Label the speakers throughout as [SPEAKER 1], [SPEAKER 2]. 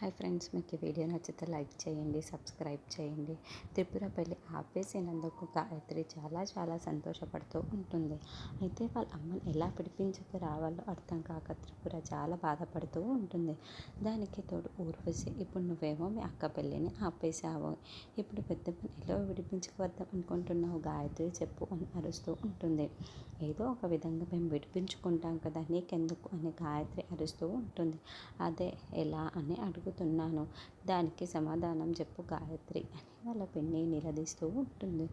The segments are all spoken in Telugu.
[SPEAKER 1] హాయ్ ఫ్రెండ్స్ మీకు ఈ వీడియో నచ్చితే లైక్ చేయండి సబ్స్క్రైబ్ చేయండి. త్రిపుర పెళ్ళి ఆపేసినందుకు గాయత్రి చాలా చాలా సంతోషపడుతూ ఉంటుంది. అయితే వాళ్ళ అమ్మని ఎలా పిడిపించుకు రావాలో అర్థం కాక త్రిపుర చాలా బాధపడుతూ ఉంటుంది. దానికి తోడు ఊర్వశి ఇప్పుడు నువ్వేమో మీ అక్క పెళ్ళిని ఆపేశావు. ఇప్పుడు పెద్ద ఎలా విడిపించుకోవద్దాం అనుకుంటున్నావు? గాయత్రి చెప్పు అని అరుస్తూ ఉంటుంది. ఏదో ఒక విధంగా మేము విడిపించుకుంటాం కదా నీకెందుకు? అని గాయత్రి అరుస్తూ ఉంటుంది. అదే ఎలా? అని అడుగు అడుగుతున్నాను దానికి సమాధానం చెప్పు గాయత్రి అని వాళ్ళ పిన్ని నిలదీస్తూ ఉంటుంది.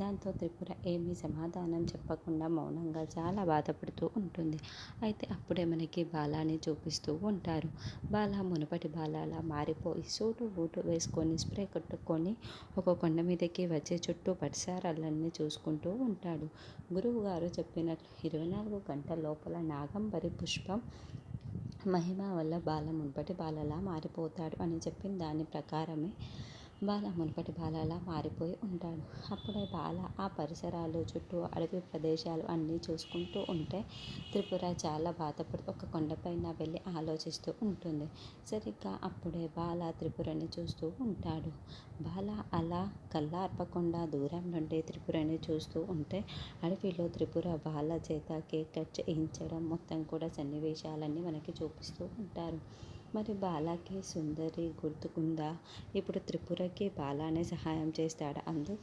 [SPEAKER 1] దాంతో త్రిపుర ఏమీ సమాధానం చెప్పకుండా మౌనంగా చాలా బాధపడుతూ ఉంటుంది. అయితే అప్పుడే మనకి బాలాని చూపిస్తూ ఉంటారు. బాల మునుపటి బాలలా మారిపోయి సూటు బూటు వేసుకొని స్ప్రే కొట్టుకొని ఒక కొండ మీదకి వచ్చే చుట్టూ పరిసరాలన్నీ చూసుకుంటూ ఉంటాడు. గురువు గారు చెప్పినట్లు ఇరవై నాలుగు గంటల లోపల నాగంబరి పుష్పం మహిమ వల్ల బాల మునుపటి బాలలా మారిపోతాడు అని చెప్పిన దాని ప్రకారమే బాల మునుపటి బాలలా మారిపోయి ఉంటాడు. అప్పుడే బాల ఆ పరిసరాలు చుట్టూ అడవి ప్రదేశాలు అన్నీ చూసుకుంటూ ఉంటే త్రిపుర చాలా బాధపడి ఒక కొండపైన వెళ్ళి ఆలోచిస్తూ ఉంటుంది. సరిగ్గా అప్పుడే బాల త్రిపురని చూస్తూ ఉంటాడు. బాల అలా కళ్ళార్పకుండా దూరం నుండి త్రిపురని చూస్తూ ఉంటే అడవిలో త్రిపుర బాల చేత కేక్ కట్ చేయించడం మొత్తం కూడా సన్నివేశాలన్నీ మనకి చూపిస్తూ ఉంటారు. మరి బాలాకి సుందరి గుర్తుకుందా? ఇప్పుడు త్రిపురకి బాలానే సహాయం చేస్తాడా అందు?